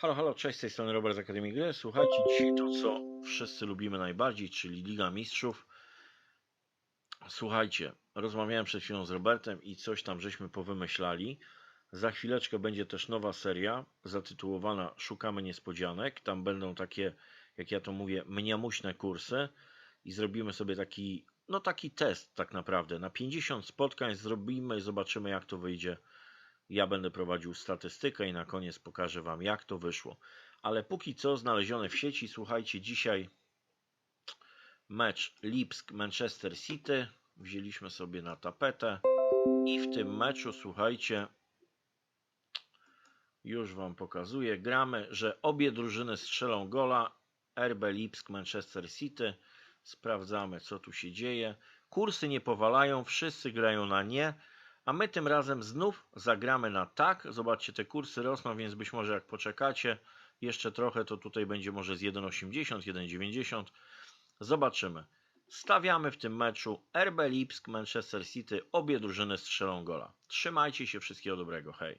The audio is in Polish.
Halo, halo, cześć, z tej strony Robert z Akademii Gry. Słuchajcie, dzisiaj to, co wszyscy lubimy najbardziej, czyli Liga Mistrzów. Słuchajcie, rozmawiałem przed chwilą z Robertem i coś tam żeśmy powymyślali. Za chwileczkę będzie też nowa seria zatytułowana Szukamy Niespodzianek. Tam będą takie, jak ja to mówię, mniamuśne kursy i zrobimy sobie taki, no taki test tak naprawdę. Na 50 spotkań zrobimy i zobaczymy jak to wyjdzie. Ja będę prowadził statystykę i na koniec pokażę Wam, jak to wyszło. Ale póki co znalezione w sieci, słuchajcie, dzisiaj mecz Lipsk-Manchester City. Wzięliśmy sobie na tapetę i w tym meczu, słuchajcie, już Wam pokazuję, gramy, że obie drużyny strzelą gola. RB Lipsk, Manchester City. Sprawdzamy, co tu się dzieje. Kursy nie powalają, wszyscy grają na nie. A my tym razem znów zagramy na tak. Zobaczcie, te kursy rosną, więc być może jak poczekacie jeszcze trochę, to tutaj będzie może z 1,80, 1,90. Zobaczymy. Stawiamy w tym meczu RB Lipsk, Manchester City. Obie drużyny strzelą gola. Trzymajcie się, wszystkiego dobrego. Hej.